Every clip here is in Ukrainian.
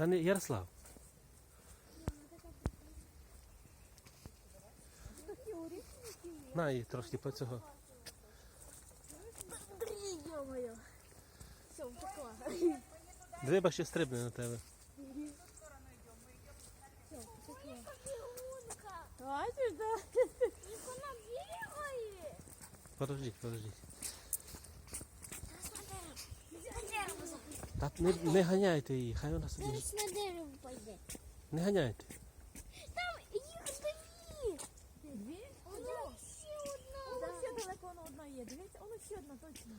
Та не Ярослав. На її трошки по цього. Все, втекла. Дриба ще стрибне на тебе. Бачиш, да? Подождіть, подождіть. За дерево. Та не, не ганяйте її, хай вона собі. Зараз на дерево пойде. Не ганяйте. Там їх дві. Дві? Воно ще одна. Воно ще далеко воно одна є. Дивіться, воно ще одна точно.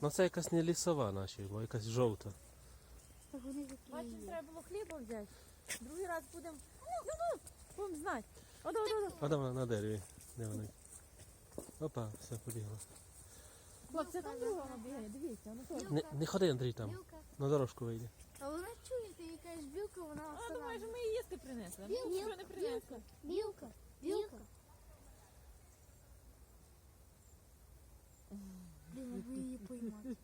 Ну це якась не лісова наші, бо якась жовта. Так вони Бачиш, такі. треба було хліба взяти. Другий раз будемо. Ну, ну, будемо знати. Одо, одо, одо. А вона на дереві? Де вона? Опа, все побігла. Хлопці, там друга вона бігає, дивіться. Не, не ходи, Андрій, там. Білка. На дорожку вийде. А вона чує, ти якась білка, вона А думаєш, ми її їсти принесли? Білка, Ну, що не принесли. Білка. Білка. Блін, я би її поймати.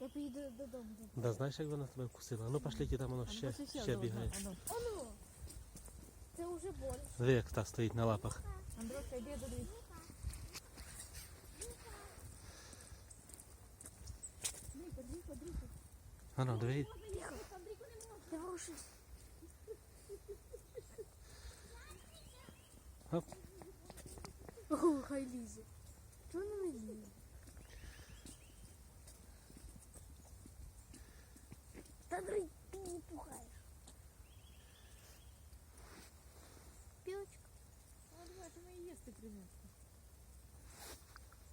Я поїду додому. Да знаєш, як вона тебе вкусила? Ну пошліть, там воно А ну, ще, пошли ще одну, бігає. одну. Оно. Це вже боль. Диви, як та стоїть на лапах. Андрюшка, йди додивись. А ну, диви. Я рушу. Оп. О, хай лізе. Чого вона не лізе? Та драй, ти не пухаєш. Білочка. А думаєш, ми її їсти принесли.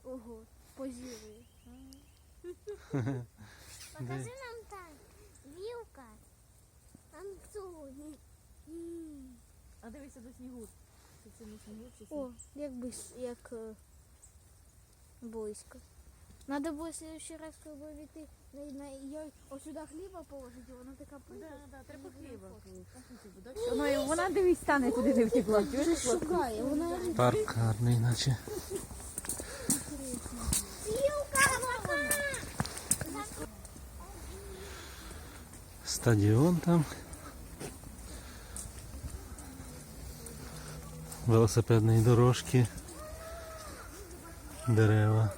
Ого, позірує. Де? Покажи нам А дивися до снігу. Чи це не снігу, чи О, як би як е, близько. Надо було в следующий раз, коли на, ось сюди хліба положити, вона така Да, прийде. да, треба хліба. Вона, вона дивись, стане, куди не втекла. Чуєш? Шукає, вона Парк гарний, наче. Стадіон там. Велосипедні дорожки. Дерева.